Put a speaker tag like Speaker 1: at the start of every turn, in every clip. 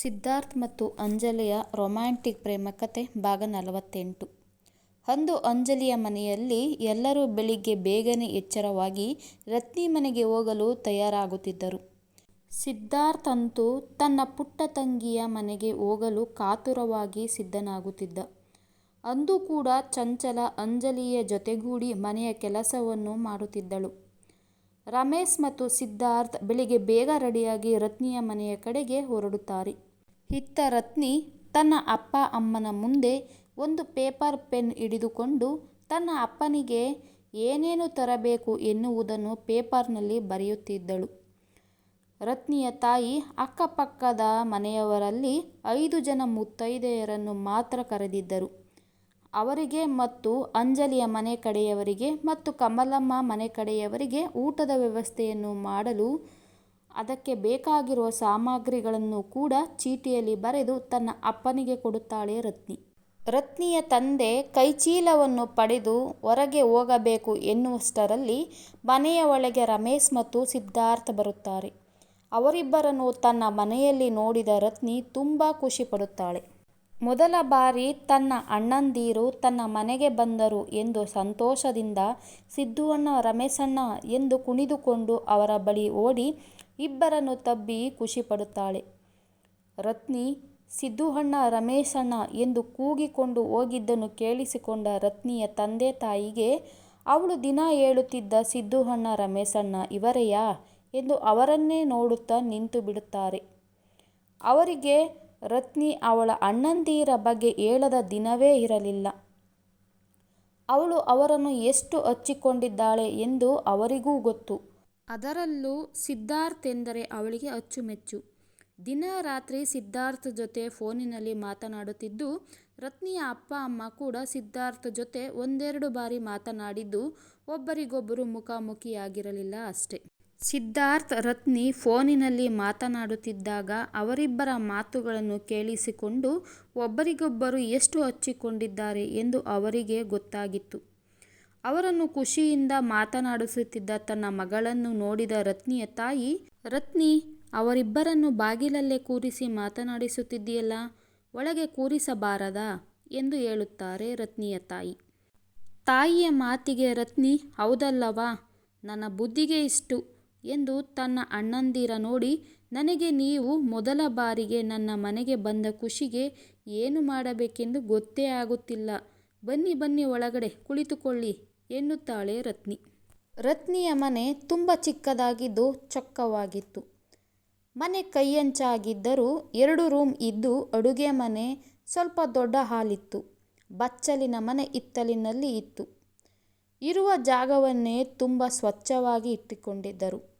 Speaker 1: ಸಿದ್ಧಾರ್ಥ್ ಮತ್ತು ಅಂಜಲಿಯ ರೊಮ್ಯಾಂಟಿಕ್ ಪ್ರೇಮ ಕತೆ, ಭಾಗ ನಲವತ್ತೆಂಟು ಅಂದು ಅಂಜಲಿಯ ಮನೆಯಲ್ಲಿ ಎಲ್ಲರೂ ಬೆಳಿಗ್ಗೆ ಬೇಗನೆ ಎಚ್ಚರವಾಗಿ ರತ್ನಿ ಮನೆಗೆ ಹೋಗಲು ತಯಾರಾಗುತ್ತಿದ್ದರು. ಸಿದ್ಧಾರ್ಥ್ ಅಂತೂ ತನ್ನ ಪುಟ್ಟ ತಂಗಿಯ ಮನೆಗೆ ಹೋಗಲು ಕಾತುರವಾಗಿ ಸಿದ್ಧನಾಗುತ್ತಿದ್ದ. ಅಂದು ಕೂಡ ಚಂಚಲ ಅಂಜಲಿಯ ಜೊತೆಗೂಡಿ ಮನೆಯ ಕೆಲಸವನ್ನು ಮಾಡುತ್ತಿದ್ದಳು. ರಮೇಶ್ ಮತ್ತು ಸಿದ್ಧಾರ್ಥ್ ಬೆಳಿಗ್ಗೆ ಬೇಗ ರೆಡಿಯಾಗಿ ರತ್ನಿಯ ಮನೆಯ ಕಡೆಗೆ ಹೊರಡುತ್ತಾರೆ. ಇತ್ತ ರತ್ನಿ ತನ್ನ ಅಪ್ಪ ಅಮ್ಮನ ಮುಂದೆ ಒಂದು ಪೇಪರ್ ಪೆನ್ ಹಿಡಿದುಕೊಂಡು ತನ್ನ ಅಪ್ಪನಿಗೆ ಏನೇನು ತರಬೇಕು ಎನ್ನುವುದನ್ನು ಪೇಪರ್ನಲ್ಲಿ ಬರೆಯುತ್ತಿದ್ದಳು. ರತ್ನಿಯ ತಾಯಿ ಅಕ್ಕಪಕ್ಕದ ಮನೆಯವರಲ್ಲಿ ಐದು ಜನ ಮುತ್ತೈದೆಯರನ್ನು ಮಾತ್ರ ಕರೆದಿದ್ದರು. ಅವರಿಗೆ ಮತ್ತು ಅಂಜಲಿಯ ಮನೆ ಕಡೆಯವರಿಗೆ ಮತ್ತು ಕಮಲಮ್ಮ ಮನೆ ಕಡೆಯವರಿಗೆ ಊಟದ ವ್ಯವಸ್ಥೆಯನ್ನು ಮಾಡಲು ಅದಕ್ಕೆ ಬೇಕಾಗಿರುವ ಸಾಮಗ್ರಿಗಳನ್ನು ಕೂಡ ಚೀಟಿಯಲ್ಲಿ ಬರೆದು ತನ್ನ ಅಪ್ಪನಿಗೆ ಕೊಡುತ್ತಾಳೆ ರತ್ನಿ. ರತ್ನಿಯ ತಂದೆ ಕೈಚೀಲವನ್ನು ಪಡೆದು ಹೊರಗೆ ಹೋಗಬೇಕು ಎನ್ನುವಷ್ಟರಲ್ಲಿ ಮನೆಯ ಒಳಗೆ ರಮೇಶ್ ಮತ್ತು ಸಿದ್ಧಾರ್ಥ ಬರುತ್ತಾರೆ. ಅವರಿಬ್ಬರನ್ನು ತನ್ನ ಮನೆಯಲ್ಲಿ ನೋಡಿದ ರತ್ನಿ ತುಂಬ ಖುಷಿಪಡುತ್ತಾಳೆ. ಮೊದಲ ಬಾರಿ ತನ್ನ ಅಣ್ಣಂದಿರು ತನ್ನ ಮನೆಗೆ ಬಂದರು ಎಂದು ಸಂತೋಷದಿಂದ ಸಿದ್ದು ಅಣ್ಣ ರಮೇಶಣ್ಣ ಎಂದು ಕುಣಿದುಕೊಂಡು ಅವರ ಬಳಿ ಓಡಿ ಇಬ್ಬರನ್ನು ತಬ್ಬಿ ಖುಷಿಪಡುತ್ತಾಳೆ. ರತ್ನಿ ಸಿದ್ದು ರಮೇಶಣ್ಣ ರಮೇಶ್ ಎಂದು ಕೂಗಿಕೊಂಡು ಹೋಗಿದ್ದನ್ನು ಕೇಳಿಸಿಕೊಂಡ ರತ್ನಿಯ ತಂದೆ ತಾಯಿಗೆ, ಅವಳು ದಿನ ಹೇಳುತ್ತಿದ್ದ ಸಿದ್ದು ರಮೇಶಣ್ಣ ರಮೇಶ್ ಇವರೆಯಾ ಎಂದು ಅವರನ್ನೇ ನೋಡುತ್ತಾ ನಿಂತುಬಿಡುತ್ತಾರೆ. ಅವರಿಗೆ ರತ್ನಿ ಅವಳ ಅಣ್ಣಂದಿರ ಬಗ್ಗೆ ಹೇಳದ ದಿನವೇ ಇರಲಿಲ್ಲ. ಅವಳು ಅವರನ್ನು ಎಷ್ಟು ಹಚ್ಚಿಕೊಂಡಿದ್ದಾಳೆ ಎಂದು ಅವರಿಗೂ ಗೊತ್ತು. ಅದರಲ್ಲೂ ಸಿದ್ಧಾರ್ಥ್ ಎಂದರೆ ಅವಳಿಗೆ ಅಚ್ಚುಮೆಚ್ಚು. ದಿನ ರಾತ್ರಿ ಸಿದ್ಧಾರ್ಥ್ ಜೊತೆ ಫೋನಿನಲ್ಲಿ ಮಾತನಾಡುತ್ತಿದ್ದು, ರತ್ನಿಯ ಅಪ್ಪ ಅಮ್ಮ ಕೂಡ ಸಿದ್ಧಾರ್ಥ್ ಜೊತೆ ಒಂದೆರಡು ಬಾರಿ ಮಾತನಾಡಿದ್ದು ಒಬ್ಬರಿಗೊಬ್ಬರು ಮುಖಾಮುಖಿಯಾಗಿರಲಿಲ್ಲ ಅಷ್ಟೆ. ಸಿದ್ಧಾರ್ಥ್ ರತ್ನಿ ಫೋನಿನಲ್ಲಿ ಮಾತನಾಡುತ್ತಿದ್ದಾಗ ಅವರಿಬ್ಬರ ಮಾತುಗಳನ್ನು ಕೇಳಿಸಿಕೊಂಡು ಒಬ್ಬರಿಗೊಬ್ಬರು ಎಷ್ಟು ಹಚ್ಚಿಕೊಂಡಿದ್ದಾರೆ ಎಂದು ಅವರಿಗೆ ಗೊತ್ತಾಗಿತ್ತು. ಅವರನ್ನು ಖುಷಿಯಿಂದ ಮಾತನಾಡಿಸುತ್ತಿದ್ದ ತನ್ನ ಮಗಳನ್ನು ನೋಡಿದ ರತ್ನಿಯ ತಾಯಿ, ರತ್ನಿ ಅವರಿಬ್ಬರನ್ನು ಬಾಗಿಲಲ್ಲೇ ಕೂರಿಸಿ ಮಾತನಾಡಿಸುತ್ತಿದ್ದೀಯಲ್ಲ ಒಳಗೆ ಕೂರಿಸಬಾರದಾ ಎಂದು ಹೇಳುತ್ತಾರೆ ರತ್ನಿಯ ತಾಯಿ. ತಾಯಿಯ ಮಾತಿಗೆ ರತ್ನಿ ಹೌದಲ್ಲವಾ ನನ್ನ ಬುದ್ಧಿಗೆ ಇಷ್ಟು ಎಂದು ತನ್ನ ಅಣ್ಣಂದಿರ ನೋಡಿ, ನನಗೆ ನೀವು ಮೊದಲ ಬಾರಿಗೆ ನನ್ನ ಮನೆಗೆ ಬಂದ ಖುಷಿಗೆ ಏನು ಮಾಡಬೇಕೆಂದು ಗೊತ್ತೇ ಆಗುತ್ತಿಲ್ಲ ಬನ್ನಿ ಬನ್ನಿ ಒಳಗಡೆ ಕುಳಿತುಕೊಳ್ಳಿ ಎನ್ನುತ್ತಾಳೆ ರತ್ನಿ. ರತ್ನಿಯ ಮನೆ ತುಂಬ ಚಿಕ್ಕದಾಗಿದ್ದು ಚೊಕ್ಕವಾಗಿತ್ತು. ಮನೆ ಕೈಯಂಚಾಗಿದ್ದರೂ ಎರಡು ರೂಮ್ ಇದ್ದು ಅಡುಗೆ ಮನೆ ಸ್ವಲ್ಪ ದೊಡ್ಡ ಹಾಲಿತ್ತು ಬಚ್ಚಲಿನ ಮನೆ ಇತ್ತಲಿನಲ್ಲಿ ಇತ್ತು. ಇರುವ ಜಾಗವನ್ನೇ ತುಂಬ ಸ್ವಚ್ಛವಾಗಿ ಇಟ್ಟುಕೊಂಡಿದ್ದರು.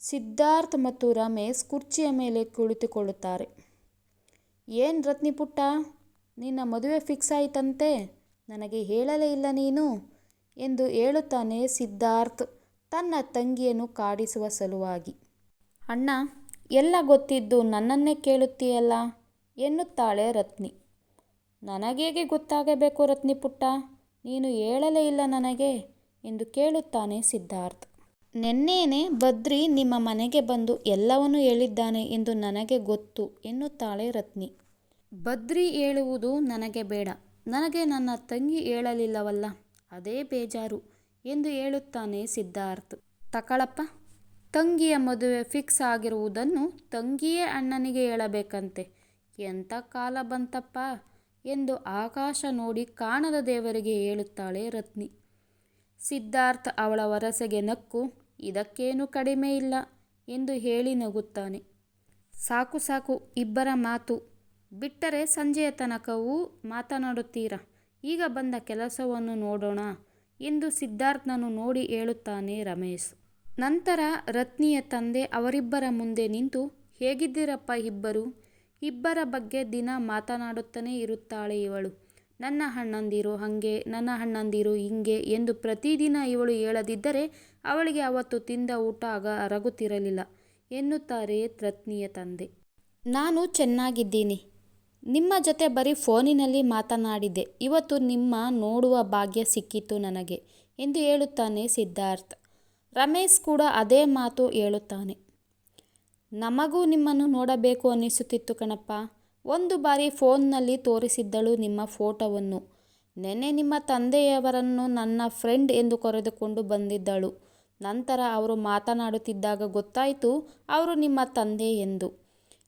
Speaker 1: ಸಿದ್ಧಾರ್ಥ್ ಮತ್ತು ರಮೇಶ್ ಕುರ್ಚಿಯ ಮೇಲೆ ಕುಳಿತುಕೊಳ್ಳುತ್ತಾರೆ. ಏನ್ ರತ್ನಿ ಪುಟ್ಟಾ, ನಿನ್ನ ಮದುವೆ ಫಿಕ್ಸ್ ಆಯಿತಂತೆ ನನಗೆ ಹೇಳಲೇ ಇಲ್ಲ ನೀನು ಎಂದು ಹೇಳುತ್ತಾನೆ ಸಿದ್ಧಾರ್ಥ್ ತನ್ನ ತಂಗಿಯನ್ನು ಕಾಡಿಸುವ ಸಲುವಾಗಿ. ಅಣ್ಣ, ಎಲ್ಲ ಗೊತ್ತಿದ್ದು ನನ್ನನ್ನೇ ಕೇಳುತ್ತೀಯಲ್ಲ ಎನ್ನುತ್ತಾಳೆ ರತ್ನಿ. ನನಗೇಗೆ ಗೊತ್ತಾಗಬೇಕು ರತ್ನಿ ಪುಟ್ಟಾ ನೀನು ಹೇಳಲೇ ಇಲ್ಲ ನನಗೆ ಎಂದು ಕೇಳುತ್ತಾನೆ ಸಿದ್ಧಾರ್ಥ್. ನೆನ್ನೇನೆ ಬದ್ರಿ ನಿಮ್ಮ ಮನೆಗೆ ಬಂದು ಎಲ್ಲವನ್ನೂ ಹೇಳಿದ್ದಾನೆ ಎಂದು ನನಗೆ ಗೊತ್ತು ಎನ್ನುತ್ತಾಳೆ ರತ್ನಿ. ಬದ್ರಿ ಹೇಳುವುದು ನನಗೆ ಬೇಡ ನನಗೆ ನನ್ನ ತಂಗಿ ಹೇಳಲಿಲ್ಲವಲ್ಲ ಅದೇ ಬೇಜಾರು ಎಂದು ಹೇಳುತ್ತಾನೆ ಸಿದ್ಧಾರ್ಥ್. ತಕಳಪ್ಪ, ತಂಗಿಯ ಮದುವೆ ಫಿಕ್ಸ್ ಆಗಿರುವುದನ್ನು ತಂಗಿಯೇ ಅಣ್ಣನಿಗೆ ಹೇಳಬೇಕಂತೆ ಎಂಥ ಕಾಲ ಬಂತಪ್ಪ ಎಂದು ಆಕಾಶ ನೋಡಿ ಕಾಣದ ದೇವರಿಗೆ ಹೇಳುತ್ತಾಳೆ ರತ್ನಿ. ಸಿದ್ಧಾರ್ಥ ಅವಳ ವರಸೆಗೆ ನಕ್ಕು, ಇದಕ್ಕೇನು ಕಡಿಮೆ ಇಲ್ಲ ಎಂದು ಹೇಳಿ ನಗುತ್ತಾನೆ. ಸಾಕು ಸಾಕು, ಇಬ್ಬರ ಮಾತು ಬಿಟ್ಟರೆ ಸಂಜೆಯ ತನಕವೂ ಮಾತನಾಡುತ್ತೀರಾ ಈಗ ಬಂದ ಕೆಲಸವನ್ನು ನೋಡೋಣ ಎಂದು ಸಿದ್ಧಾರ್ಥನನ್ನು ನೋಡಿ ಹೇಳುತ್ತಾನೆ ರಮೇಶ್. ನಂತರ ರತ್ನಿಯ ತಂದೆ ಅವರಿಬ್ಬರ ಮುಂದೆ ನಿಂತು, ಹೇಗಿದ್ದೀರಪ್ಪ ಇಬ್ಬರೂ ಇಬ್ಬರ ಬಗ್ಗೆ ದಿನ ಮಾತನಾಡುತ್ತಲೇ ಇರುತ್ತಾಳೆ ಇವಳು ನನ್ನ ಅಣ್ಣಂದಿರು ಹಂಗೆ, ನನ್ನ ಅಣ್ಣಂದಿರು ಹಿಂಗೆ ಎಂದು ಪ್ರತಿದಿನ ಇವಳು ಹೇಳದಿದ್ದರೆ ಅವಳಿಗೆ ಅವತ್ತು ತಿಂದ ಊಟ ಆಗ ಅರಗುತ್ತಿರಲಿಲ್ಲ ಎನ್ನುತ್ತಾರೆ ರತ್ನಿಯ ತಂದೆ. ನಾನು ಚೆನ್ನಾಗಿದ್ದೀನಿ. ನಿಮ್ಮ ಜೊತೆ ಬರೀ ಫೋನಿನಲ್ಲಿ ಮಾತನಾಡಿದೆ ಇವತ್ತು ನಿಮ್ಮ ನೋಡುವ ಭಾಗ್ಯ ಸಿಕ್ಕಿತು ನನಗೆ ಎಂದು ಹೇಳುತ್ತಾನೆ ಸಿದ್ಧಾರ್ಥ್. ರಮೇಶ್ ಕೂಡ ಅದೇ ಮಾತು ಹೇಳುತ್ತಾನೆ. ನಮಗೂ ನಿಮ್ಮನ್ನು ನೋಡಬೇಕು ಅನ್ನಿಸುತ್ತಿತ್ತು ಕಣಪ್ಪ. ಒಂದು ಬಾರಿ ಫೋನ್ನಲ್ಲಿ ತೋರಿಸಿದ್ದಳು ನಿಮ್ಮ ಫೋಟೋವನ್ನು. ನೆನ್ನೆ ನಿಮ್ಮ ತಂದೆಯವರನ್ನು ನನ್ನ ಫ್ರೆಂಡ್ ಎಂದು ಕರೆದುಕೊಂಡು ಬಂದಿದ್ದಳು. ನಂತರ ಅವರು ಮಾತನಾಡುತ್ತಿದ್ದಾಗ ಗೊತ್ತಾಯಿತು, ಅವರು ನಿಮ್ಮ ತಂದೆ ಎಂದು.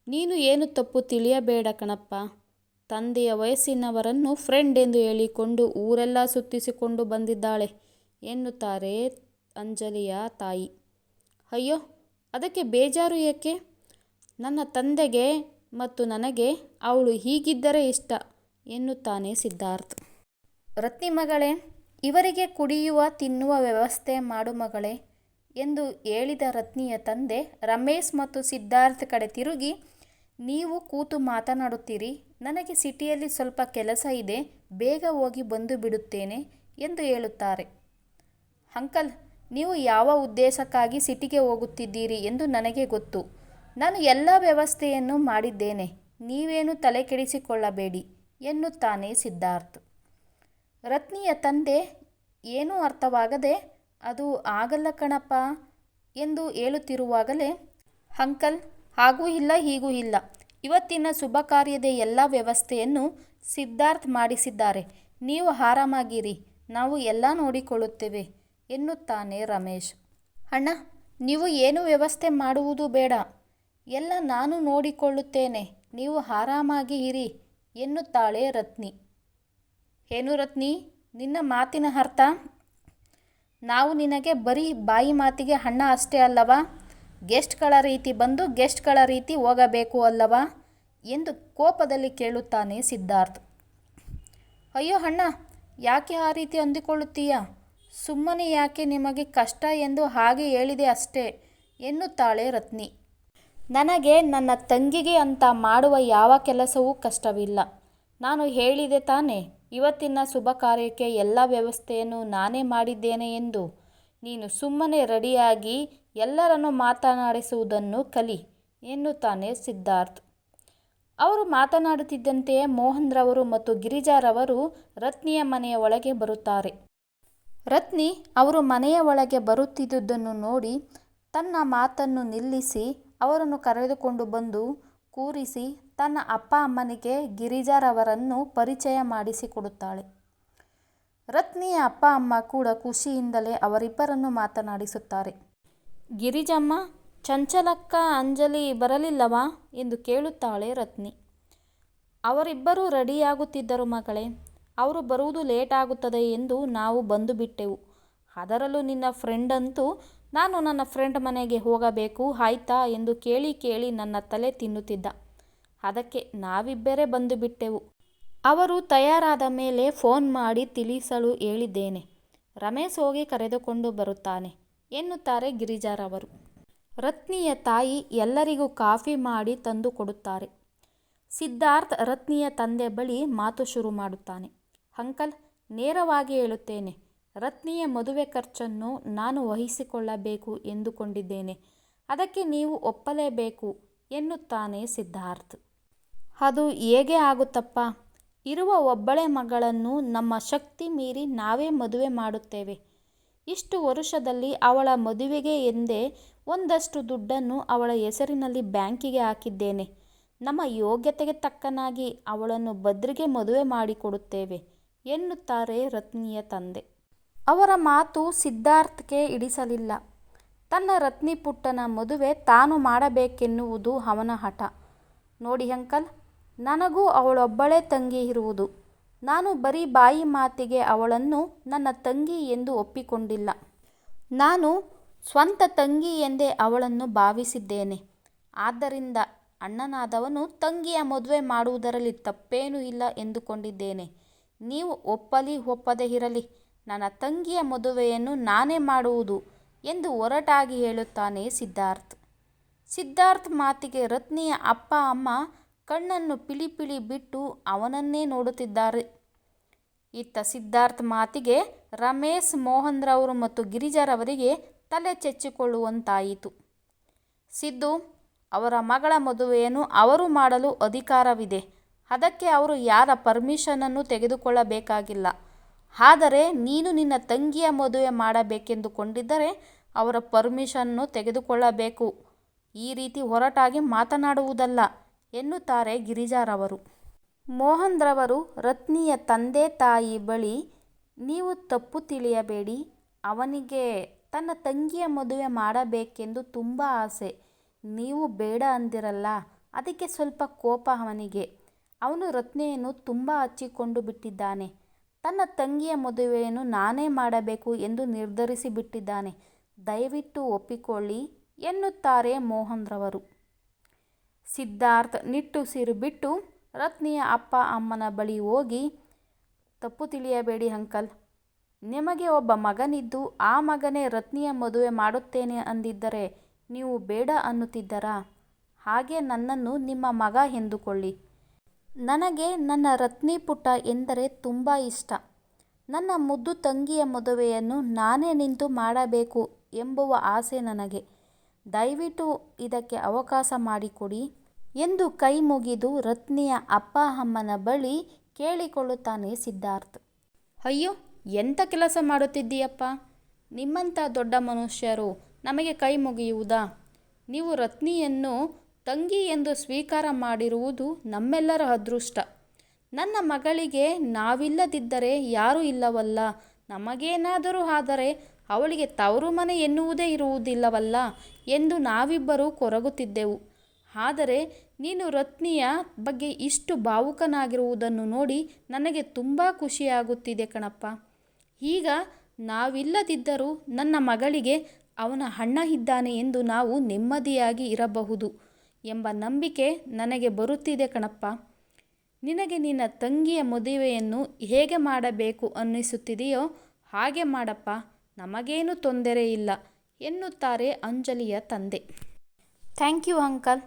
Speaker 1: ನೀನು ಏನು ತಪ್ಪು ತಿಳಿಯಬೇಡ ಕಣಪ್ಪ. ತಂದೆಯ ವಯಸ್ಸಿನವರನ್ನು ಫ್ರೆಂಡ್ ಎಂದು ಹೇಳಿಕೊಂಡು ಊರೆಲ್ಲ ಸುತ್ತಿಸಿಕೊಂಡು ಬಂದಿದ್ದಾಳೆ ಎನ್ನುತ್ತಾರೆ ಅಂಜಲಿಯ ತಾಯಿ. ಅಯ್ಯೋ ಅದಕ್ಕೆ ಬೇಜಾರು ಏಕೆ ನನ್ನ ತಂದೆಗೆ ಮತ್ತು ನನಗೆ ಅವಳು ಹೀಗಿದ್ದರೆ ಇಷ್ಟ ಎನ್ನುತ್ತಾನೆ ಸಿದ್ಧಾರ್ಥ್. ರತ್ನಿ ಮಗಳೇ, ಇವರಿಗೆ ಕುಡಿಯುವ, ತಿನ್ನುವ ವ್ಯವಸ್ಥೆ ಮಾಡು ಮಗಳೇ ಎಂದು ಹೇಳಿದ ರತ್ನಿಯ ತಂದೆ ರಮೇಶ್ ಮತ್ತು ಸಿದ್ಧಾರ್ಥ್ ಕಡೆ ತಿರುಗಿ, ನೀವು ಕೂತು ಮಾತನಾಡುತ್ತೀರಿ, ನನಗೆ ಸಿಟಿಯಲ್ಲಿ ಸ್ವಲ್ಪ ಕೆಲಸ ಇದೆ, ಬೇಗ ಹೋಗಿ ಬಂದು ಬಿಡುತ್ತೇನೆ ಎಂದು ಹೇಳುತ್ತಾರೆ. ಅಂಕಲ್ ನೀವು ಯಾವ ಉದ್ದೇಶಕ್ಕಾಗಿ ಸಿಟಿಗೆ ಹೋಗುತ್ತಿದ್ದೀರಿ ಎಂದು ನನಗೆ ಗೊತ್ತು. ನಾನು ಎಲ್ಲ ವ್ಯವಸ್ಥೆಯನ್ನು ಮಾಡಿದ್ದೇನೆ. ನೀವೇನು ತಲೆ ಕೆಡಿಸಿಕೊಳ್ಳಬೇಡಿ ಎನ್ನುತ್ತಾನೆ ಸಿದ್ಧಾರ್ಥ್. ರತ್ನಿಯ ತಂದೆ, ಏನೂ ಅರ್ಥವಾಗದೆ, ಅದು ಆಗಲ್ಲ ಕಣಪ್ಪ ಎಂದು ಹೇಳುತ್ತಿರುವಾಗಲೇ, ಅಂಕಲ್, ಹಾಗೂ ಇಲ್ಲ, ಹೀಗೂ ಇಲ್ಲ. ಇವತ್ತಿನ ಶುಭ ಕಾರ್ಯದ ಎಲ್ಲ ವ್ಯವಸ್ಥೆಯನ್ನು ಸಿದ್ಧಾರ್ಥ್ ಮಾಡಿಸಿದ್ದಾರೆ. ನೀವು ಆರಾಮಾಗಿರಿ. ನಾವು ಎಲ್ಲ ನೋಡಿಕೊಳ್ಳುತ್ತೇವೆ. ಎನ್ನುತ್ತಾನೆ ರಮೇಶ್. ಅಣ್ಣ, ನೀವು ಏನು ವ್ಯವಸ್ಥೆ ಮಾಡುವುದು ಬೇಡ. ಎಲ್ಲ ನಾನು ನೋಡಿಕೊಳ್ಳುತ್ತೇನೆ. ನೀವು ಆರಾಮಾಗಿ ಇರಿ, ಎನ್ನುತ್ತಾಳೆ ರತ್ನಿ. ಏನು ರತ್ನಿ? ನಿನ್ನ ಮಾತಿನ ಅರ್ಥ? ನಾವು ನಿನಗೆ ಬರೀ ಬಾಯಿ ಮಾತಿಗೆ ಅಣ್ಣ ಅಷ್ಟೇ ಅಲ್ಲವಾ? ಗೆಸ್ಟ್ಗಳ ರೀತಿ ಬಂದು ಗೆಸ್ಟ್ಗಳ ರೀತಿ ಹೋಗಬೇಕು ಅಲ್ಲವಾ? ಎಂದು ಕೋಪದಲ್ಲಿ ಕೇಳುತ್ತಾನೆ ಸಿದ್ಧಾರ್ಥ್. ಅಯ್ಯೋ ಅಣ್ಣ, ಯಾಕೆ ಆ ರೀತಿ ಅಂದುಕೊಳ್ಳುತ್ತೀಯ? ಸುಮ್ಮನೆ ಯಾಕೆ ನಿಮಗೆ ಕಷ್ಟ ಎಂದು ಹಾಗೆ ಹೇಳಿದೆ ಅಷ್ಟೇ, ಎನ್ನುತ್ತಾಳೆ ರತ್ನಿ. ನನಗೆ ನನ್ನ ತಂಗಿಗೆ ಅಂತ ಮಾಡುವ ಯಾವ ಕೆಲಸವೂ ಕಷ್ಟವಿಲ್ಲ. ನಾನು ಹೇಳಿದೆ ತಾನೇ, ಇವತ್ತಿನ ಶುಭ ಕಾರ್ಯಕ್ಕೆ ಎಲ್ಲ ವ್ಯವಸ್ಥೆಯನ್ನು ನಾನೇ ಮಾಡಿದ್ದೇನೆ ಎಂದು. ನೀನು ಸುಮ್ಮನೆ ರೆಡಿಯಾಗಿ ಎಲ್ಲರನ್ನು ಮಾತನಾಡಿಸುವುದನ್ನು ಕಲಿ, ಎನ್ನುತ್ತಾನೆ ಸಿದ್ಧಾರ್ಥ್. ಅವರು ಮಾತನಾಡುತ್ತಿದ್ದಂತೆಯೇ ಮೋಹನ್ ರವರು ಮತ್ತು ಗಿರಿಜಾರವರು ರತ್ನಿಯ ಮನೆಯ ಒಳಗೆ ಬರುತ್ತಾರೆ. ರತ್ನಿ ಅವರು ಮನೆಯ ಒಳಗೆ ಬರುತ್ತಿದ್ದುದನ್ನು ನೋಡಿ ತನ್ನ ಮಾತನ್ನು ನಿಲ್ಲಿಸಿ ಅವರನ್ನು ಕರೆದುಕೊಂಡು ಬಂದು ಕೂರಿಸಿ ತನ್ನ ಅಪ್ಪ ಅಮ್ಮನಿಗೆ ಗಿರಿಜಾರವರನ್ನು ಪರಿಚಯ ಮಾಡಿಸಿಕೊಡುತ್ತಾಳೆ. ರತ್ನಿಯ ಅಪ್ಪ ಅಮ್ಮ ಕೂಡ ಖುಷಿಯಿಂದಲೇ ಅವರಿಬ್ಬರನ್ನು ಮಾತನಾಡಿಸುತ್ತಾರೆ. ಗಿರಿಜಮ್ಮ, ಚಂಚಲಕ್ಕ ಅಂಜಲಿ ಬರಲಿಲ್ಲವಾ? ಎಂದು ಕೇಳುತ್ತಾಳೆ ರತ್ನಿ. ಅವರಿಬ್ಬರೂ ರೆಡಿಯಾಗುತ್ತಿದ್ದರು ಮಗಳೇ. ಅವರು ಬರುವುದು ಲೇಟ್ ಆಗುತ್ತದೆ ಎಂದು ನಾವು ಬಂದು ಬಿಟ್ಟೆವು. ಅದರಲ್ಲೂ ನಿನ್ನ ಫ್ರೆಂಡ್ ಅಂತೂ, ನಾನು ನನ್ನ ಫ್ರೆಂಡ್ ಮನೆಗೆ ಹೋಗಬೇಕು, ಆಯ್ತಾ? ಎಂದು ಕೇಳಿ ಕೇಳಿ ನನ್ನ ತಲೆ ತಿನ್ನುತ್ತಿದ್ದ. ಅದಕ್ಕೆ ನಾವಿಬ್ಬರೇ ಬಂದು ಬಿಟ್ಟೆವು. ಅವರು ತಯಾರಾದ ಮೇಲೆ ಫೋನ್ ಮಾಡಿ ತಿಳಿಸಲು ಹೇಳಿದ್ದೇನೆ. ರಮೇಶ್ ಹೋಗಿ ಕರೆದುಕೊಂಡು ಬರುತ್ತಾನೆ, ಎನ್ನುತ್ತಾರೆ ಗಿರಿಜಾರವರು. ರತ್ನಿಯ ತಾಯಿ ಎಲ್ಲರಿಗೂ ಕಾಫಿ ಮಾಡಿ ತಂದು ಕೊಡುತ್ತಾರೆ. ಸಿದ್ಧಾರ್ಥ್ ರತ್ನಿಯ ತಂದೆ ಬಳಿ ಮಾತು ಶುರು ಮಾಡುತ್ತಾನೆ. ಅಂಕಲ್, ನೇರವಾಗಿ ಹೇಳುತ್ತೇನೆ. ರತ್ನಿಯ ಮದುವೆ ಖರ್ಚನ್ನು ನಾನು ವಹಿಸಿಕೊಳ್ಳಬೇಕು ಎಂದುಕೊಂಡಿದ್ದೇನೆ. ಅದಕ್ಕೆ ನೀವು ಒಪ್ಪಲೇಬೇಕು ಎನ್ನುತ್ತಾನೆ ಸಿದ್ಧಾರ್ಥ್. ಅದು ಹೇಗೆ ಆಗುತ್ತಪ್ಪ? ಇರುವ ಒಬ್ಬಳೆ ಮಗಳನ್ನು ನಮ್ಮ ಶಕ್ತಿ ಮೀರಿ ನಾವೇ ಮದುವೆ ಮಾಡುತ್ತೇವೆ. ಇಷ್ಟು ವರುಷದಲ್ಲಿ ಅವಳ ಮದುವೆಗೆ ಎಂದೇ ಒಂದಷ್ಟು ದುಡ್ಡನ್ನು ಅವಳ ಹೆಸರಿನಲ್ಲಿ ಬ್ಯಾಂಕಿಗೆ ಹಾಕಿದ್ದೇನೆ. ನಮ್ಮ ಯೋಗ್ಯತೆಗೆ ತಕ್ಕನಾಗಿ ಅವಳನ್ನು ಬದ್ರಿಗೆ ಮದುವೆ ಮಾಡಿಕೊಡುತ್ತೇವೆ. ಎನ್ನುತ್ತಾರೆ ರತ್ನಿಯ ತಂದೆ. ಅವರ ಮಾತು ಸಿದ್ಧಾರ್ಥ್ಗೆ ಇಡಿಸಲಿಲ್ಲ. ತನ್ನ ರತ್ನಿ ಪುಟ್ಟನ ಮದುವೆ ತಾನು ಮಾಡಬೇಕೆನ್ನುವುದು ಅವನ ಹಠ. ನೋಡಿ ಅಂಕಲ್, ನನಗೂ ಅವಳೊಬ್ಬಳೇ ತಂಗಿ ಇರುವುದು. ನಾನು ಬರೀ ಬಾಯಿ ಮಾತಿಗೆ ಅವಳನ್ನು ನನ್ನ ತಂಗಿ ಎಂದು ಒಪ್ಪಿಕೊಂಡಿಲ್ಲ. ನಾನು ಸ್ವಂತ ತಂಗಿ ಎಂದೇ ಅವಳನ್ನು ಭಾವಿಸಿದ್ದೇನೆ. ಆದ್ದರಿಂದ ಅಣ್ಣನಾದವನು ತಂಗಿಯ ಮದುವೆ ಮಾಡುವುದರಲ್ಲಿ ತಪ್ಪೇನೂ ಇಲ್ಲ ಎಂದುಕೊಂಡಿದ್ದೇನೆ. ನೀವು ಒಪ್ಪಲಿ ಒಪ್ಪದೇ ಇರಲಿ. ನನ್ನ ತಂಗಿಯ ಮದುವೆಯನ್ನು ನಾನೇ ಮಾಡುವುದು ಎಂದು ಒರಟಾಗಿ ಹೇಳುತ್ತಾನೆ ಸಿದ್ಧಾರ್ಥ್. ಸಿದ್ಧಾರ್ಥ್ ಮಾತಿಗೆ ರತ್ನಿಯ ಅಪ್ಪ ಅಮ್ಮ ಕಣ್ಣನ್ನು ಪಿಳಿಪಿಳಿ ಪಿಳಿ ಬಿಟ್ಟು ಅವನನ್ನೇ ನೋಡುತ್ತಿದ್ದಾರೆ. ಇತ್ತ ಸಿದ್ಧಾರ್ಥ್ ಮಾತಿಗೆ ರಮೇಶ್ ಮೋಹನ್ರವರು ಮತ್ತು ಗಿರಿಜಾರವರಿಗೆ ತಲೆ ಚೆಚ್ಚಿಕೊಳ್ಳುವಂತಾಯಿತು. ಸಿದ್ದು ಅವರ ಮಗಳ ಮದುವೆಯನ್ನು ಅವರು ಮಾಡಲು ಅಧಿಕಾರವಿದೆ. ಅದಕ್ಕೆ ಅವರು ಯಾರ ಪರ್ಮಿಷನನ್ನು ತೆಗೆದುಕೊಳ್ಳಬೇಕಾಗಿಲ್ಲ. ಆದರೆ ನೀನು ನಿನ್ನ ತಂಗಿಯ ಮದುವೆ ಮಾಡಬೇಕೆಂದುಕೊಂಡಿದ್ದರೆ ಅವರ ಪರ್ಮಿಷನ್ನು ತೆಗೆದುಕೊಳ್ಳಬೇಕು. ಈ ರೀತಿ ಹೊರಟಾಗಿ ಮಾತನಾಡುವುದಲ್ಲ, ಎನ್ನುತ್ತಾರೆ ಗಿರಿಜಾರವರು. ಮೋಹನ್ರವರು, ರತ್ನಿಯ ತಂದೆ ತಾಯಿ ಬಳಿ, ನೀವು ತಪ್ಪು ತಿಳಿಯಬೇಡಿ, ಅವನಿಗೆ ತನ್ನ ತಂಗಿಯ ಮದುವೆ ಮಾಡಬೇಕೆಂದು ತುಂಬ ಆಸೆ. ನೀವು ಬೇಡ ಅಂದಿರಲ್ಲ, ಅದಕ್ಕೆ ಸ್ವಲ್ಪ ಕೋಪ ಅವನಿಗೆ. ಅವನು ರತ್ನೆಯನ್ನು ತುಂಬ ಹಚ್ಚಿಕೊಂಡು ಬಿಟ್ಟಿದ್ದಾನೆ. ತನ್ನ ತಂಗಿಯ ಮದುವೆಯನ್ನು ನಾನೇ ಮಾಡಬೇಕು ಎಂದು ನಿರ್ಧರಿಸಿ ಬಿಟ್ಟಿದ್ದಾನೆ. ದಯವಿಟ್ಟು ಒಪ್ಪಿಕೊಳ್ಳಿ ಎನ್ನುತ್ತಾರೆ ಮೋಹನ್ರವರು. ಸಿದ್ಧಾರ್ಥ್ ನಿಟ್ಟುಸಿರು ಬಿಟ್ಟು ರತ್ನಿಯ ಅಪ್ಪ ಅಮ್ಮನ ಬಳಿ ಹೋಗಿ, ತಪ್ಪು ತಿಳಿಯಬೇಡಿ ಅಂಕಲ್. ನಿಮಗೆ ಒಬ್ಬ ಮಗನಿದ್ದು ಆ ಮಗನೇ ರತ್ನಿಯ ಮದುವೆ ಮಾಡುತ್ತೇನೆ ಅಂದಿದ್ದರೆ ನೀವು ಬೇಡ ಅನ್ನುತ್ತಿದ್ದರಾ? ಹಾಗೆ ನನ್ನನ್ನು ನಿಮ್ಮ ಮಗ ಎಂದುಕೊಳ್ಳಿ. ನನಗೆ ನನ್ನ ರತ್ನಿ ಪುಟ್ಟ ಎಂದರೆ ತುಂಬ ಇಷ್ಟ. ನನ್ನ ಮುದ್ದು ತಂಗಿಯ ಮದುವೆಯನ್ನು ನಾನೇ ನಿಂತು ಮಾಡಬೇಕು ಎಂಬುವ ಆಸೆ ನನಗೆ. ದಯವಿಟ್ಟು ಇದಕ್ಕೆ ಅವಕಾಶ ಮಾಡಿಕೊಡಿ ಎಂದು ಕೈ ಮುಗಿದು ರತ್ನಿಯ ಅಪ್ಪ ಅಮ್ಮನ ಬಳಿ ಕೇಳಿಕೊಳ್ಳುತ್ತಾನೆ ಸಿದ್ಧಾರ್ಥ್. ಅಯ್ಯೋ ಎಂಥ ಕೆಲಸ ಮಾಡುತ್ತಿದ್ದೀಯಪ್ಪ? ನಿಮ್ಮಂಥ ದೊಡ್ಡ ಮನುಷ್ಯರು ನಮಗೆ ಕೈ ಮುಗಿಯುವುದಾ? ನೀವು ರತ್ನಿಯನ್ನು ತಂಗಿ ಎಂದು ಸ್ವೀಕಾರ ಮಾಡಿರುವುದು ನಮ್ಮೆಲ್ಲರ ಅದೃಷ್ಟ. ನನ್ನ ಮಗಳಿಗೆ ನಾವಿಲ್ಲದಿದ್ದರೆ ಯಾರೂ ಇಲ್ಲವಲ್ಲ. ನಮಗೇನಾದರೂ ಆದರೆ ಅವಳಿಗೆ ತವರು ಮನೆ ಎನ್ನುವುದೇ ಇರುವುದಿಲ್ಲವಲ್ಲ ಎಂದು ನಾವಿಬ್ಬರೂ ಕೊರಗುತ್ತಿದ್ದೆವು. ಆದರೆ ನೀನು ರತ್ನಿಯ ಬಗ್ಗೆ ಇಷ್ಟು ಭಾವುಕನಾಗಿರುವುದನ್ನು ನೋಡಿ ನನಗೆ ತುಂಬ ಖುಷಿಯಾಗುತ್ತಿದೆ ಕಣಪ್ಪ. ಈಗ ನಾವಿಲ್ಲದಿದ್ದರೂ ನನ್ನ ಮಗಳಿಗೆ ಅವನ ಅಣ್ಣ ಇದ್ದಾನೆ ಎಂದು ನಾವು ನೆಮ್ಮದಿಯಾಗಿ ಇರಬಹುದು. ಎಂಬ ನಂಬಿಕೆ ನನಗೆ ಬರುತ್ತಿದೆ ಕಣಪ್ಪ. ನಿನಗೆ ನಿನ್ನ ತಂಗಿಯ ಮದುವೆಯನ್ನು ಹೇಗೆ ಮಾಡಬೇಕು ಅನ್ನಿಸುತ್ತಿದೆಯೋ ಹಾಗೆ ಮಾಡಪ್ಪ. ನಮಗೇನು ತೊಂದರೆ ಇಲ್ಲ ಎನ್ನುತ್ತಾರೆ ಅಂಜಲಿಯ ತಂದೆ. Thank you uncle.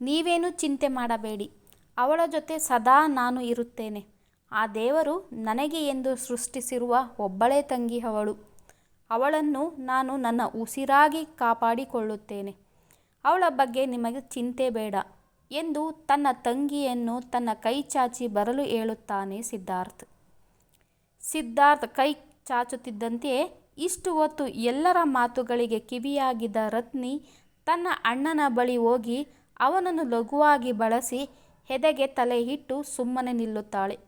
Speaker 1: ನೀವೇನು ಚಿಂತೆ ಮಾಡಬೇಡಿ. ಅವಳ ಜೊತೆ ಸದಾ ನಾನು ಇರುತ್ತೇನೆ. ಆ ದೇವರು ನನಗೆ ಎಂದು ಸೃಷ್ಟಿಸಿರುವ ಒಬ್ಬಳೇ ತಂಗಿ ಅವಳು. ಅವಳನ್ನು ನಾನು ನನ್ನ ಉಸಿರಾಗಿ ಕಾಪಾಡಿಕೊಳ್ಳುತ್ತೇನೆ. ಅವಳ ಬಗ್ಗೆ ನಿಮಗೆ ಚಿಂತೆ ಬೇಡ ಎಂದು ತನ್ನ ತಂಗಿಯನ್ನು ತನ್ನ ಕೈ ಚಾಚಿ ಬರಲು ಹೇಳುತ್ತಾನೆ ಸಿದ್ಧಾರ್ಥ್. ಸಿದ್ಧಾರ್ಥ್ ಕೈ ಚಾಚುತ್ತಿದ್ದಂತೆಯೇ ಇಷ್ಟು ಹೊತ್ತು ಎಲ್ಲರ ಮಾತುಗಳಿಗೆ ಕಿವಿಯಾಗಿದ್ದ ರತ್ನಿ ತನ್ನ ಅಣ್ಣನ ಬಳಿ ಹೋಗಿ ಅವನನ್ನು ಲಘುವಾಗಿ ಬಳಸಿ ಹೆದೆಗೆ ತಲೆ ಇಟ್ಟು ಸುಮ್ಮನೆ ನಿಲ್ಲುತ್ತಾಳೆ.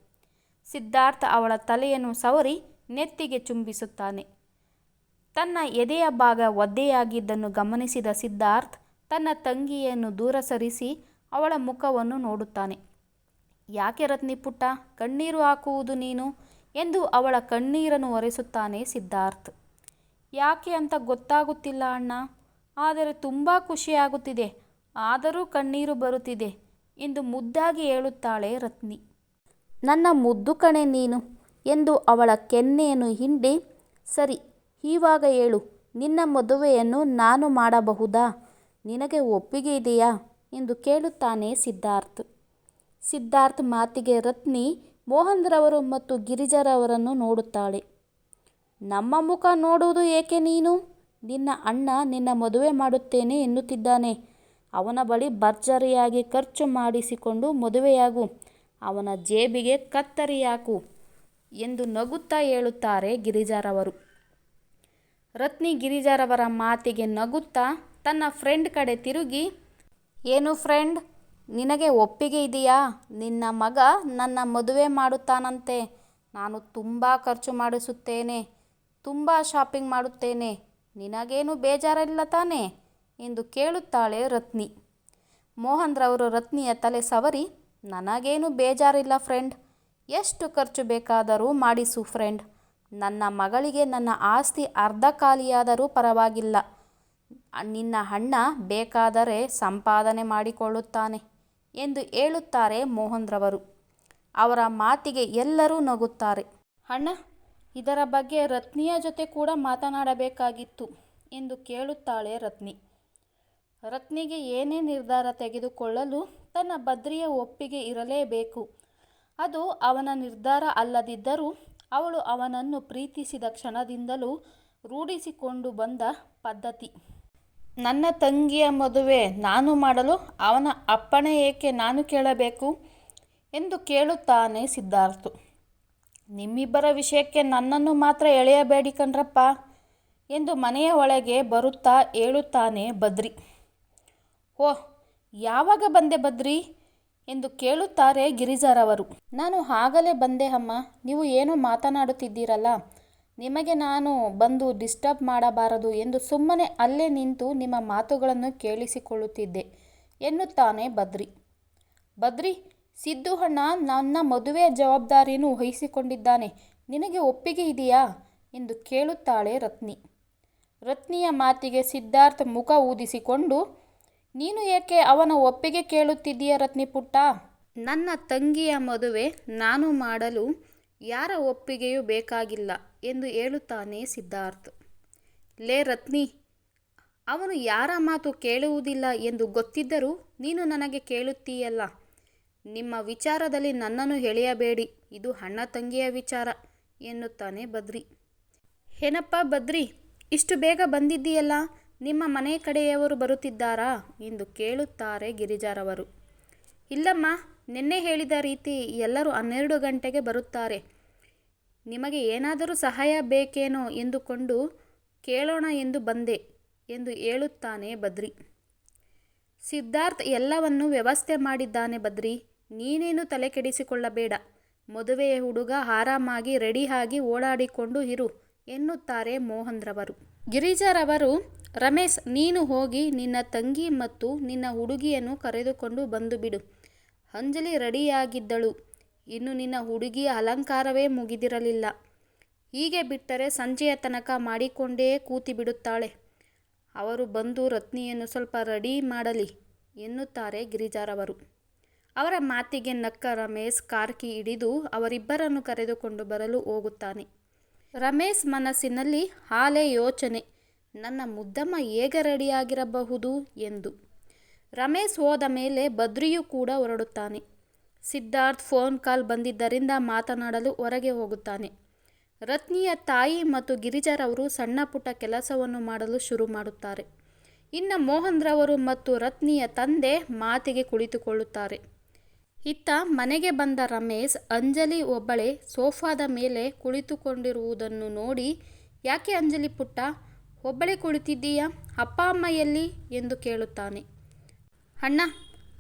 Speaker 1: ಸಿದ್ಧಾರ್ಥ ಅವಳ ತಲೆಯನ್ನು ಸವರಿ ನೆತ್ತಿಗೆ ಚುಂಬಿಸುತ್ತಾನೆ. ತನ್ನ ಎದೆಯ ಭಾಗ ಒದ್ದೆಯಾಗಿದ್ದನ್ನು ಗಮನಿಸಿದ ಸಿದ್ಧಾರ್ಥ್ ತನ್ನ ತಂಗಿಯನ್ನು ದೂರ ಸರಿಸಿ ಅವಳ ಮುಖವನ್ನು ನೋಡುತ್ತಾನೆ. ಯಾಕೆ ರತ್ನಿ ಪುಟ್ಟ, ಕಣ್ಣೀರು ಹಾಕುವುದು ನೀನು? ಎಂದು ಅವಳ ಕಣ್ಣೀರನ್ನು ಒರೆಸುತ್ತಾನೆ ಸಿದ್ಧಾರ್ಥ್. ಯಾಕೆ ಅಂತ ಗೊತ್ತಾಗುತ್ತಿಲ್ಲ ಅಣ್ಣ. ಆದರೆ ತುಂಬ ಖುಷಿಯಾಗುತ್ತಿದೆ. ಆದರೂ ಕಣ್ಣೀರು ಬರುತ್ತಿದೆ ಎಂದು ಮುದ್ದಾಗಿ ಹೇಳುತ್ತಾಳೆ ರತ್ನಿ. ನನ್ನ ಮುದ್ದು ಕಣೆ ನೀನು ಎಂದು ಅವಳ ಕೆನ್ನೆಯನ್ನು ಹಿಂಡಿ, ಸರಿ ಈವಾಗ ಹೇಳು. ನಿನ್ನ ಮದುವೆಯನ್ನು ನಾನು ಮಾಡಬಹುದಾ? ನಿನಗೆ ಒಪ್ಪಿಗೆ ಇದೆಯಾ? ಎಂದು ಕೇಳುತ್ತಾನೆ ಸಿದ್ಧಾರ್ಥ್. ಸಿದ್ಧಾರ್ಥ್ ಮಾತಿಗೆ ರತ್ನಿ ಮೋಹನ್ರವರು ಮತ್ತು ಗಿರಿಜರವರನ್ನು ನೋಡುತ್ತಾಳೆ. ನಮ್ಮ ಮುಖ ನೋಡುವುದು ಏಕೆ ನೀನು? ನಿನ್ನ ಅಣ್ಣ ನಿನ್ನ ಮದುವೆ ಮಾಡುತ್ತೇನೆ ಎನ್ನುತ್ತಿದ್ದಾನೆ. ಅವನ ಬಳಿ ಭರ್ಜರಿಯಾಗಿ ಖರ್ಚು ಮಾಡಿಸಿಕೊಂಡು ಮದುವೆಯಾಗು. ಅವನ ಜೇಬಿಗೆ ಕತ್ತರಿ ಹಾಕು ಎಂದು ನಗುತ್ತಾ ಹೇಳುತ್ತಾರೆ ಗಿರಿಜಾರವರು. ರತ್ನಿ ಗಿರಿಜಾರವರ ಮಾತಿಗೆ ನಗುತ್ತಾ ತನ್ನ ಫ್ರೆಂಡ್ ಕಡೆ ತಿರುಗಿ, ಏನು ಫ್ರೆಂಡ್ ನಿನಗೆ ಒಪ್ಪಿಗೆ ಇದೆಯಾ? ನಿನ್ನ ಮಗ ನನ್ನ ಮದುವೆ ಮಾಡುತ್ತಾನಂತೆ. ನಾನು ತುಂಬ ಖರ್ಚು ಮಾಡಿಸುತ್ತೇನೆ, ತುಂಬ ಶಾಪಿಂಗ್ ಮಾಡುತ್ತೇನೆ. ನಿನಗೇನು ಬೇಜಾರಿಲ್ಲ ತಾನೇ? ಎಂದು ಕೇಳುತ್ತಾಳೆ ರತ್ನಿ. ಮೋಹನ್ರವರು ರತ್ನಿಯ ತಲೆ ಸವರಿ, ನನಗೇನು ಬೇಜಾರಿಲ್ಲ ಫ್ರೆಂಡ್ ಎಷ್ಟು ಖರ್ಚು ಬೇಕಾದರೂ ಮಾಡಿಸು ಫ್ರೆಂಡ್ ನನ್ನ ಮಗಳಿಗೆ ನನ್ನ ಆಸ್ತಿ ಅರ್ಧ ಖಾಲಿಯಾದರೂ ಪರವಾಗಿಲ್ಲ. ನಿನ್ನ ಅಣ್ಣ ಬೇಕಾದರೆ ಸಂಪಾದನೆ ಮಾಡಿಕೊಳ್ಳುತ್ತಾನೆ ಎಂದು ಹೇಳುತ್ತಾರೆ ಮೋಹನ್ರವರು. ಅವರ ಮಾತಿಗೆ ಎಲ್ಲರೂ ನಗುತ್ತಾರೆ. ಅಣ್ಣ, ಇದರ ಬಗ್ಗೆ ರತ್ನಿಯ ಜೊತೆ ಕೂಡ ಮಾತನಾಡಬೇಕಾಗಿತ್ತು ಎಂದು ಕೇಳುತ್ತಾಳೆ ರತ್ನಿ. ರತ್ನಿಗೆ ಏನೇ ನಿರ್ಧಾರ ತೆಗೆದುಕೊಳ್ಳಲು ತನ್ನ ಬದ್ರಿಯ ಒಪ್ಪಿಗೆ ಇರಲೇಬೇಕು. ಅದು ಅವನ ನಿರ್ಧಾರ ಅಲ್ಲದಿದ್ದರೂ ಅವಳು ಅವನನ್ನು ಪ್ರೀತಿಸಿದ ಕ್ಷಣದಿಂದಲೂ ರೂಢಿಸಿಕೊಂಡು ಬಂದ ಪದ್ಧತಿ. ನನ್ನ ತಂಗಿಯ ಮದುವೆ ನಾನು ಮಾಡಲು ಅವನ ಅಪ್ಪಣೆ ಏಕೆ ನಾನು ಕೇಳಬೇಕು? ಎಂದು ಕೇಳುತ್ತಾನೆ ಸಿದ್ಧಾರ್ಥು. ನಿಮ್ಮಿಬ್ಬರ ವಿಷಯಕ್ಕೆ ನನ್ನನ್ನು ಮಾತ್ರ ಎಳೆಯಬೇಡಿ ಕಣ್ರಪ್ಪ ಎಂದು ಮನೆಯ ಒಳಗೆ ಬರುತ್ತಾ ಹೇಳುತ್ತಾನೆ ಬದ್ರಿ. ಓಹ್ ಯಾವಾಗ ಬಂದೆ ಬದ್ರಿ? ಎಂದು ಕೇಳುತ್ತಾರೆ ಗಿರಿಜಾರವರು. ನಾನು ಆಗಲೇ ಬಂದೆ ಅಮ್ಮ. ನೀವು ಏನೋ ಮಾತನಾಡುತ್ತಿದ್ದೀರಲ್ಲ? ನಿಮಗೆ ನಾನು ಬಂದು ಡಿಸ್ಟರ್ಬ್ ಮಾಡಬಾರದು ಎಂದು ಸುಮ್ಮನೆ ಅಲ್ಲೇ ನಿಂತು ನಿಮ್ಮ ಮಾತುಗಳನ್ನು ಕೇಳಿಸಿಕೊಳ್ಳುತ್ತಿದ್ದೆ. ಎನ್ನುತ್ತಾನೆ ಬದ್ರಿ. ಬದ್ರಿ, ಸಿದ್ದು ಅಣ್ಣ ನನ್ನ ಮದುವೆಯ ಜವಾಬ್ದಾರಿಯನ್ನು ವಹಿಸಿಕೊಂಡಿದ್ದಾನೆ. ನಿನಗೆ ಒಪ್ಪಿಗೆ ಇದೆಯಾ? ಎಂದು ಕೇಳುತ್ತಾಳೆ ರತ್ನಿ. ರತ್ನಿಯ ಮಾತಿಗೆ ಸಿದ್ಧಾರ್ಥ ಮುಖ ಊದಿಸಿಕೊಂಡು, ನೀನು ಏಕೆ ಅವನ ಒಪ್ಪಿಗೆ ಕೇಳುತ್ತಿದ್ದೀಯ ರತ್ನಿ ಪುಟ್ಟ? ನನ್ನ ತಂಗಿಯ ಮದುವೆ ನಾನು ಮಾಡಲು ಯಾರ ಒಪ್ಪಿಗೆಯೂ ಬೇಕಾಗಿಲ್ಲ. ಎಂದು ಹೇಳುತ್ತಾನೆ ಸಿದ್ಧಾರ್ಥ್. ಲೇ ರತ್ನಿ, ಅವನು ಯಾರ ಮಾತು ಕೇಳುವುದಿಲ್ಲ ಎಂದು ಗೊತ್ತಿದ್ದರೂ ನೀನು ನನಗೆ ಕೇಳುತ್ತೀಯಲ್ಲ. ನಿಮ್ಮ ವಿಚಾರದಲ್ಲಿ ನನ್ನನ್ನು ಎಳೆಯಬೇಡಿ, ಇದು ಅಣ್ಣ ತಂಗಿಯ ವಿಚಾರ, ಎನ್ನುತ್ತಾನೆ ಬದ್ರಿ. ಏನಪ್ಪ ಬದ್ರಿ, ಇಷ್ಟು ಬೇಗ ಬಂದಿದ್ದೀಯಲ್ಲ, ನಿಮ್ಮ ಮನೆ ಕಡೆಯವರು ಬರುತ್ತಿದ್ದಾರಾ ಎಂದು ಕೇಳುತ್ತಾರೆ ಗಿರಿಜಾರವರು ಇಲ್ಲಮ್ಮ, ನಿನ್ನೆ ಹೇಳಿದ ರೀತಿ ಎಲ್ಲರೂ ಹನ್ನೆರಡು ಗಂಟೆಗೆ ಬರುತ್ತಾರೆ. ನಿಮಗೆ ಏನಾದರೂ ಸಹಾಯ ಬೇಕೇನೋ ಎಂದುಕೊಂಡು ಕೇಳೋಣ ಎಂದು ಬಂದೆ ಎಂದು ಹೇಳುತ್ತಾನೆ ಬದ್ರಿ. ಸಿದ್ಧಾರ್ಥ್ ಎಲ್ಲವನ್ನು ವ್ಯವಸ್ಥೆ ಮಾಡಿದ್ದಾನೆ ಬದ್ರಿ. ನೀನೇನು ತಲೆ ಕೆಡಿಸಿಕೊಳ್ಳಬೇಡ. ಮದುವೆಯ ಹುಡುಗ ಆರಾಮಾಗಿ ರೆಡಿಯಾಗಿ ಓಡಾಡಿಕೊಂಡು ಇರು ಎನ್ನುತ್ತಾರೆ ಮೋಹನ್ರವರು. ಗಿರಿಜಾರವರು, ರಮೇಶ್, ನೀನು ಹೋಗಿ ನಿನ್ನ ತಂಗಿ ಮತ್ತು ನಿನ್ನ ಹುಡುಗಿಯನ್ನು ಕರೆದುಕೊಂಡು ಬಂದು ಬಿಡು. ಅಂಜಲಿ ರೆಡಿಯಾಗಿದ್ದಳು. ಇನ್ನು ನಿನ್ನ ಹುಡುಗಿಯ ಅಲಂಕಾರವೇ ಮುಗಿದಿರಲಿಲ್ಲ. ಹೀಗೆ ಬಿಟ್ಟರೆ ಸಂಜೆಯ ತನಕ ಮಾಡಿಕೊಂಡೇ ಕೂತಿಬಿಡುತ್ತಾಳೆ ಅವರು ಬಂದು ರತ್ನಿಯನ್ನು ಸ್ವಲ್ಪ ರೆಡಿ ಮಾಡಲಿ ಎನ್ನುತ್ತಾರೆ ಗಿರಿಜಾರವರು. ಅವರ ಮಾತಿಗೆ ನಕ್ಕ ರಮೇಶ್ ಕಾರ್ಕಿ ಹಿಡಿದು ಅವರಿಬ್ಬರನ್ನು ಕರೆದುಕೊಂಡು ಬರಲು ಹೋಗುತ್ತಾನೆ. ರಮೇಶ್ ಮನಸ್ಸಿನಲ್ಲಿ ಹಾಲೆ ಯೋಚನೆ, ನನ್ನ ಮುದ್ದಮ್ಮ ಹೇಗೆ ರೆಡಿಯಾಗಿರಬಹುದು? ಎಂದು. ರಮೇಶ್ ಹೋದ ಮೇಲೆ ಬದ್ರಿಯೂ ಕೂಡ ಹೊರಡುತ್ತಾನೆ. ಸಿದ್ಧಾರ್ಥ್ ಫೋನ್ ಕಾಲ್ ಬಂದಿದ್ದರಿಂದ ಮಾತನಾಡಲು ಹೊರಗೆ ಹೋಗುತ್ತಾನೆ. ರತ್ನಿಯ ತಾಯಿ ಮತ್ತು ಗಿರಿಜಾರವರು ಸಣ್ಣ ಪುಟ್ಟ ಕೆಲಸವನ್ನು ಮಾಡಲು ಶುರು ಮಾಡುತ್ತಾರೆ. ಇನ್ನು ಮೋಹನ್ರವರು ಮತ್ತು ರತ್ನಿಯ ತಂದೆ ಮಾತಿಗೆ ಕುಳಿತುಕೊಳ್ಳುತ್ತಾರೆ. ಇತ್ತ ಮನೆಗೆ ಬಂದ ರಮೇಶ್, ಅಂಜಲಿ ಒಬ್ಬಳೆ ಸೋಫಾದ ಮೇಲೆ ಕುಳಿತುಕೊಂಡಿರುವುದನ್ನು ನೋಡಿ, ಯಾಕೆ ಅಂಜಲಿ ಪುಟ್ಟ, ಒಬ್ಬಳೆ ಕುಳಿತಿದ್ದೀಯಾ? ಅಪ್ಪ ಅಮ್ಮ ಎಲ್ಲಿ? ಎಂದು ಕೇಳುತ್ತಾನೆ. ಅಣ್ಣ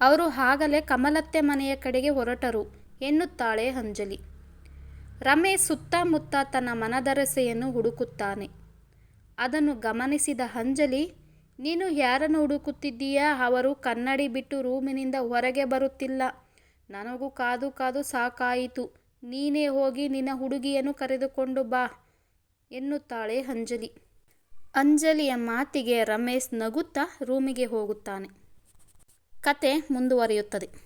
Speaker 1: ಅವರು ಆಗಲೇ ಕಮಲತ್ತೆ ಮನೆಯ ಕಡೆಗೆ ಹೊರಟರು, ಎನ್ನುತ್ತಾಳೆ ಅಂಜಲಿ. ರಮೇಶ್ ಸುತ್ತಮುತ್ತ ತನ್ನ ಮನದರಸೆಯನ್ನು ಹುಡುಕುತ್ತಾನೆ. ಅದನ್ನು ಗಮನಿಸಿದ ಅಂಜಲಿ, ನೀನು ಯಾರನ್ನು ಹುಡುಕುತ್ತಿದ್ದೀಯಾ? ಅವರು ಕನ್ನಡಿ ಬಿಟ್ಟು ರೂಮಿನಿಂದ ಹೊರಗೆ ಬರುತ್ತಿಲ್ಲ. ನನಗೂ ಕಾದು ಕಾದು ಸಾಕಾಯಿತು. ನೀನೇ ಹೋಗಿ ನಿನ್ನ ಹುಡುಗಿಯನ್ನು ಕರೆದುಕೊಂಡು ಬಾ, ಎನ್ನುತ್ತಾಳೆ ಅಂಜಲಿ. ಅಂಜಲಿಯ ಮಾತಿಗೆ ರಮೇಶ್ ನಗುತ್ತಾ ರೂಮಿಗೆ ಹೋಗುತ್ತಾನೆ. ಕತೆ ಮುಂದುವರಿಯುತ್ತದೆ.